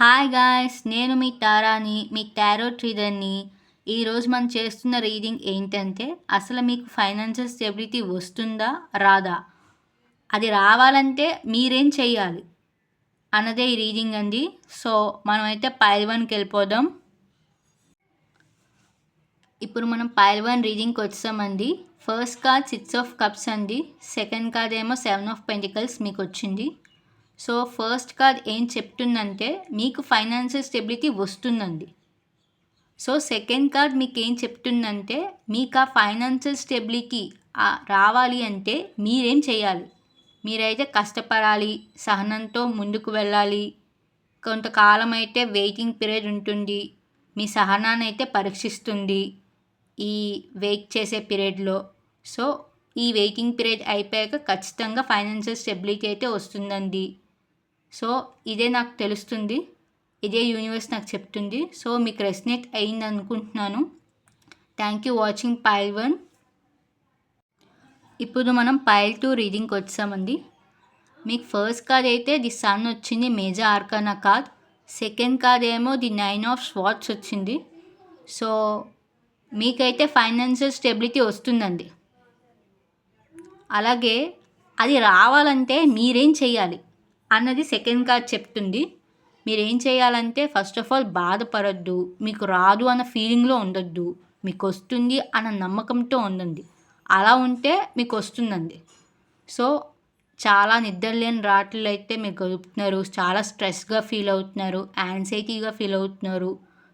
Hi guys నేను మీ తారాని మీ tarot ట్రీడర్ని. ఈరోజు మనం చేస్తున్న రీడింగ్ ఏంటంటే అసలు మీకు ఫైనాన్షియల్ స్టెబిలిటీ వస్తుందా రాదా? అది రావాలంటే మీరేం చెయ్యాలి? అన్నదే ఈ రీడింగ్ అండి. సో మనమైతే పైల్ వన్కి వెళ్ళిపోదాం. ఇప్పుడు మనం పైల్ వన్ రీడింగ్కి వచ్చామండి. First card six of cups అండి. సెకండ్ కార్డ్ ఏమో సెవెన్ ఆఫ్ పెంటికల్స్ మీకు వచ్చింది సో ఫస్ట్ కార్డ్ ఏం చెప్తుందంటే మీకు ఫైనాన్షియల్ స్టెబిలిటీ వస్తుందండి. సో సెకండ్ కార్డ్ మీకు ఏం చెప్తుందంటే మీకు ఆ ఫైనాన్షియల్ స్టెబిలిటీ రావాలి అంటే మీరేం చేయాలి? మీరైతే కష్టపడాలి సహనంతో ముందుకు వెళ్ళాలి. కొంతకాలం అయితే వెయిటింగ్ పీరియడ్ ఉంటుంది. మీ సహనాన్ని అయితే పరీక్షిస్తుంది ఈ వెయిట్ చేసే పీరియడ్లో. సో ఈ వెయిటింగ్ పీరియడ్ అయిపోయాక ఖచ్చితంగా ఫైనాన్షియల్ స్టెబిలిటీ అయితే వస్తుందండి. సో ఇదే నాకు తెలుస్తుంది. ఇదే యూనివర్స్ నాకు చెప్తుంది. సో మీకు రెస్నేట్ అయింది అనుకుంటున్నాను thank you watching pile one ఇప్పుడు మనం పైల్ టూ రీడింగ్కి వచ్చామండి. మీకు ఫస్ట్ కార్డ్ అయితే ది సన్ వచ్చింది major arcana card second card ఏమో ది నైన్ ఆఫ్ స్వాట్స్ వచ్చింది. సో మీకైతే ఫైనాన్షియల్ స్టెబిలిటీ వస్తుందండి. అలాగే అది రావాలంటే మీరేం చేయాలి అన్నది సెకండ్ కార్డ్ చెప్తుంది. మీరు ఏం చేయాలంటే ఫస్ట్ ఆఫ్ ఆల్ బాధపడద్దు మీకు రాదు అన్న ఫీలింగ్లో ఉండొద్దు మీకు వస్తుంది అన్న నమ్మకంతో ఉండండి. అలా ఉంటే మీకు వస్తుందండి సో చాలా నిద్రలేని రాత్రులు అయితే మీరు గడుపుతున్నారు చాలా స్ట్రెస్గా ఫీల్ అవుతున్నారు యాంగ్జైటీగా ఫీల్ అవుతున్నారు.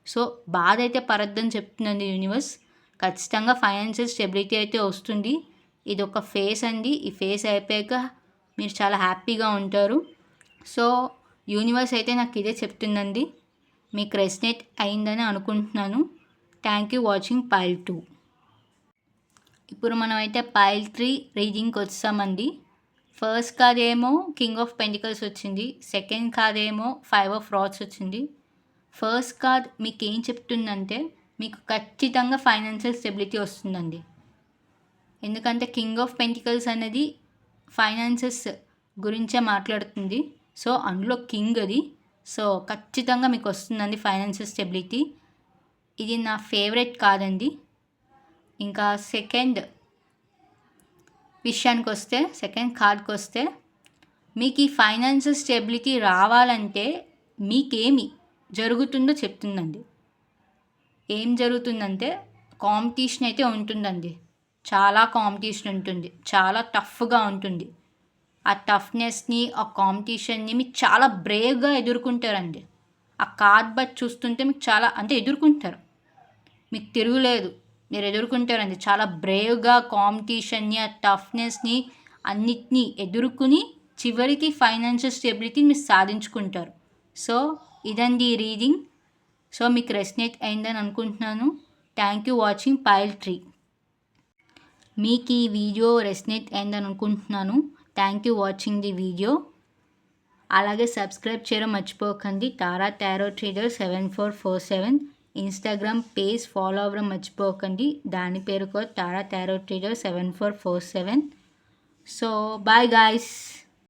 సో బాధ అయితే పరద్దని చెప్తుందండి యూనివర్స్ ఖచ్చితంగా ఫైనాన్షియల్ స్టెబిలిటీ అయితే వస్తుంది. ఇది ఒక ఫేస్ అండి. ఈ ఫేస్ అయిపోయాక మీరు చాలా హ్యాపీగా ఉంటారు. సో యూనివర్స్ అయితే నాకు ఇదే చెప్తుందండి. మీకు రెస్నేట్ అయిందని అనుకుంటున్నాను. Thank you watching pile two. ఇప్పుడు మనం అయితే పైల్ త్రీ రీడింగ్కి వచ్చామండి ఫస్ట్ కార్డ్ ఏమో కింగ్ ఆఫ్ పెంటికల్స్ వచ్చింది. సెకండ్ కార్డ్ ఏమో ఫైవ్ ఆఫ్ రాడ్స్ వచ్చింది. ఫస్ట్ కార్డ్ మీకు ఏం చెప్తుందంటే మీకు ఖచ్చితంగా ఫైనాన్షియల్ స్టెబిలిటీ వస్తుందండి. ఎందుకంటే కింగ్ ఆఫ్ పెంటికల్స్ అనేది ఫైనాన్సెస్ గురించే మాట్లాడుతుంది. సో అందులో కింగ్ అది. సో ఖచ్చితంగా మీకు వస్తుందండి ఫైనాన్షియల్ స్టెబిలిటీ. ఇది నా ఫేవరెట్ కాదండి. ఇంకా సెకండ్ విషయానికి వస్తే సెకండ్ కార్డ్కి వస్తే మీకు ఈ ఫైనాన్షియల్ స్టెబిలిటీ రావాలంటే మీకేమి జరుగుతుందో చెప్తుందండి. ఏం జరుగుతుందంటే కాంపిటీషన్ అయితే ఉంటుందండి. చాలా కాంపిటీషన్ ఉంటుంది. చాలా టఫ్గా ఉంటుంది. ఆ టఫ్నెస్ని ఆ కాంపిటీషన్ని మీకు చాలా బ్రేవ్గా ఎదుర్కొంటారండి. ఆ కార్డ్ బట్ చూస్తుంటే మీకు చాలా అంటే ఎదుర్కొంటారు. మీకు తిరుగులేదు మీరు ఎదుర్కొంటారండి. చాలా బ్రేవ్గా కాంపిటీషన్ని ఆ టఫ్నెస్ని అన్నిటినీ ఎదుర్కొని చివరికి ఫైనాన్షియల్ స్టెబిలిటీని మీరు సాధించుకుంటారు. సో ఇదండి ఈ రీడింగ్ సో మీకు రెస్నేట్ అయిందని అనుకుంటున్నాను. Thank you watching pile three మీకు ఈ వీడియో రెస్నేట్ అయిందని అనుకుంటున్నాను. Thank you watching the video. అలాగే సబ్స్క్రైబ్ చేయడం మర్చిపోకండి. Tara tarot trader seven four four seven. Instagram page follow అవ్వడం మర్చిపోకండి. దాని పేరు కూడా Tara tarot trader seven four four seven. So bye guys